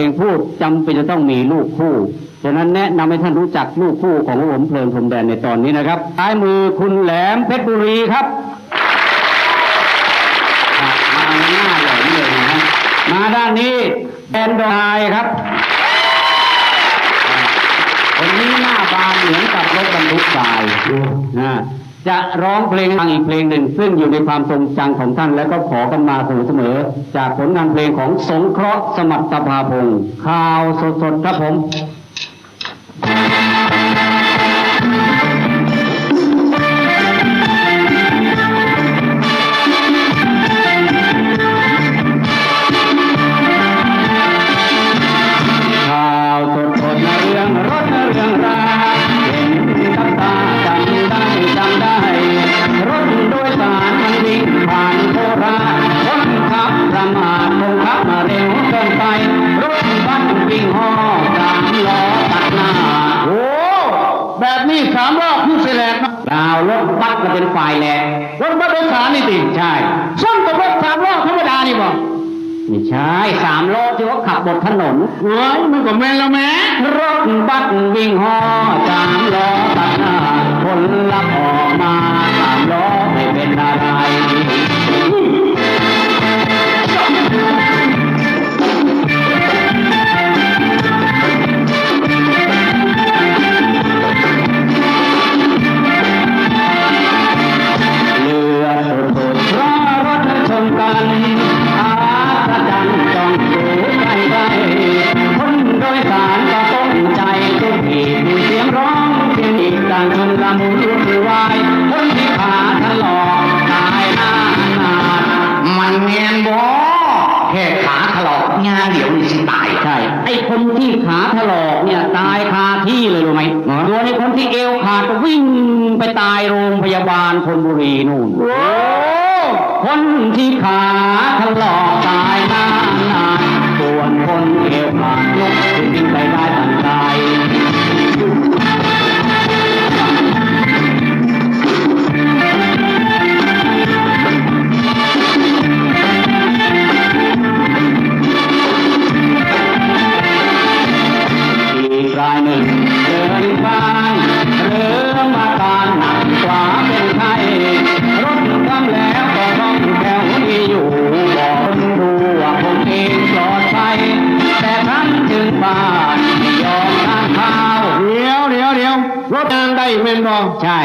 ลงพูดจำเป็นจะต้องมีลูกคู่ฉะนั้นแนะนำให้ท่านรู้จักลูกคู่ของผมเพลินพรมแดนในตอนนี้นะครับซ้ายมือคุณแหลมเพชรบุรีครับมาหน้าแหลมเลยนะฮะมาด้านนี้แอนดรายครับคนนี้หน้าบานเหมือนกับรถบรรทุกทรายนะ จะร้องเพลงทางอีกเพลงหนึ่ง ซึ่งอยู่ในความทรงจำของท่านและก็ขอกันมาเสมอ จากผลงานเพลงของสงเคราะห์สมัตตภาพงศ์ข่าวสดๆครับผม แบบนี้สามรอบผู้เสลกนะเปล่ารถบัสมันเป็นฝ่ายแหลกรถบัสโดยสารนี่ติใช่ส้นกับรถสามรอบธรรมดานี่บ่ไม่ใช่สามล้อที่เขาขับบนถนนเฮ้ยมันก็แม่นแล้วแม่รถบัสวิ่งห่อสามล้อตัดหน้า อ้คนที่ขาถลอกเนี่ยตายคาที่เลยรู้ไหมส่วนไอ้คนที่เอวขาดก็วิ่งไปตายโรงพยาบาลธนบุรีนู่นโอ้คนที่ขาถลอกตายหน้านานส่วน ได้แม่นบ่ใช่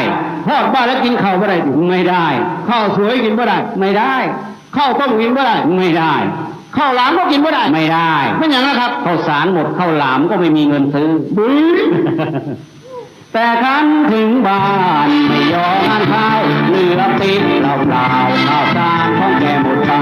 ทอดบ้านแล้วกินข้าวไม่ได้ไม่ได้ข้าวสวยกินบ่ได้ไม่ได้ข้าวต้มกินบ่ได้ไม่ได้ข้าวหลามก็กินบ่ได้ไม่ได้ไม่อย่างนะครับข้าวสารหมดข้าวหลามก็ไม่มีเงินซื้อบุ้ยแต่ครั้นถึงบ้านไม่ยอมทานข้าวเหลือติดเปล่าเปล่าๆข้าวสารของแกหมดไป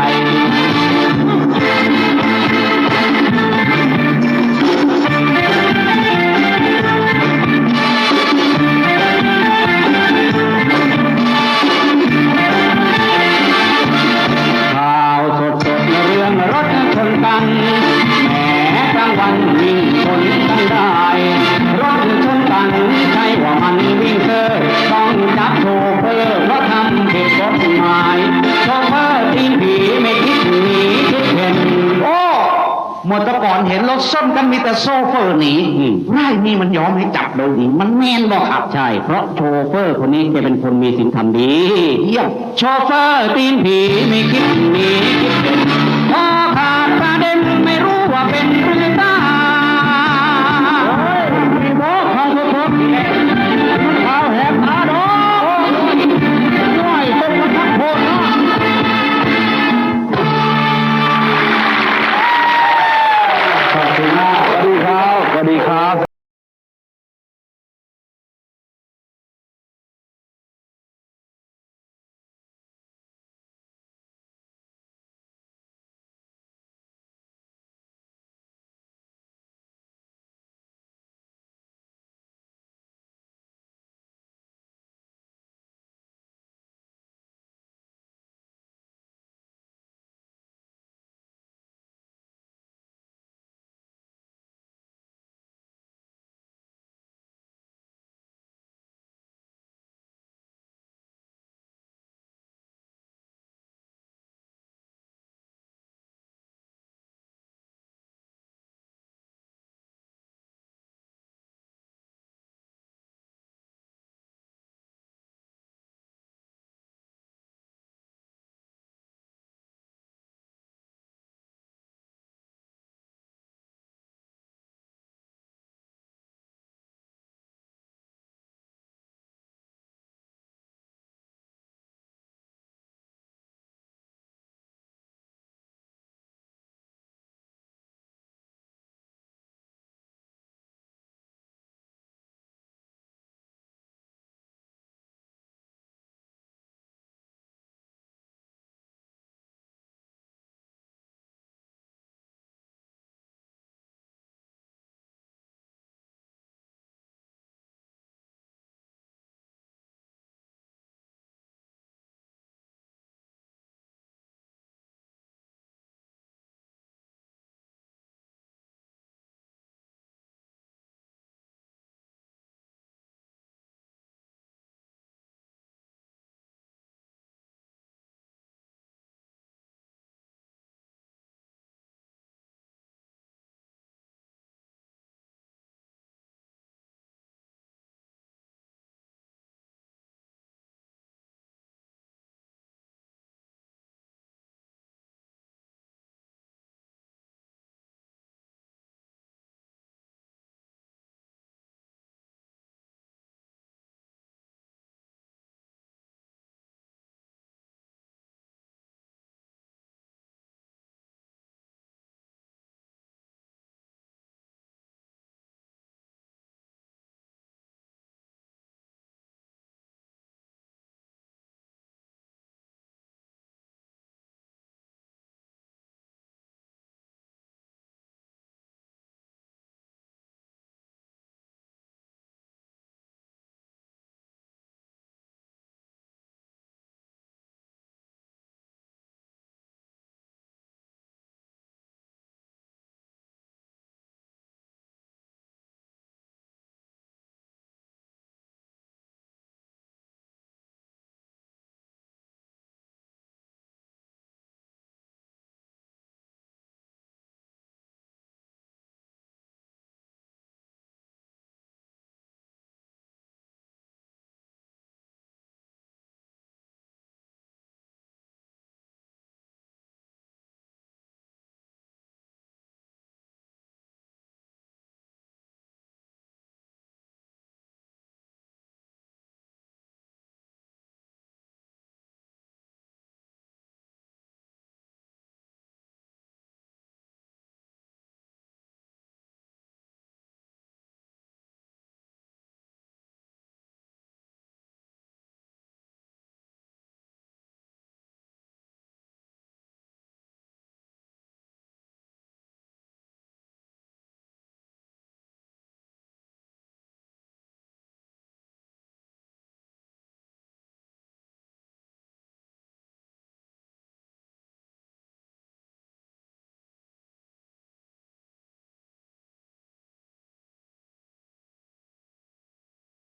อแตะก่อนเห็นรถส้มกันมีแต่โซเฟอร์หนีอืมไร่นี่มันยอมให้จับโดยดีมันแม่นบ่ครับใช่ เพราะโชเฟอร์คนนี้แกเป็นคนมีศีลธรรมดีเยี่ยมโชเฟอร์ตีนผีไม่คิดหนีคิดเป็นพอขาดประเด็นไม่รู้ว่าเป็นหรือต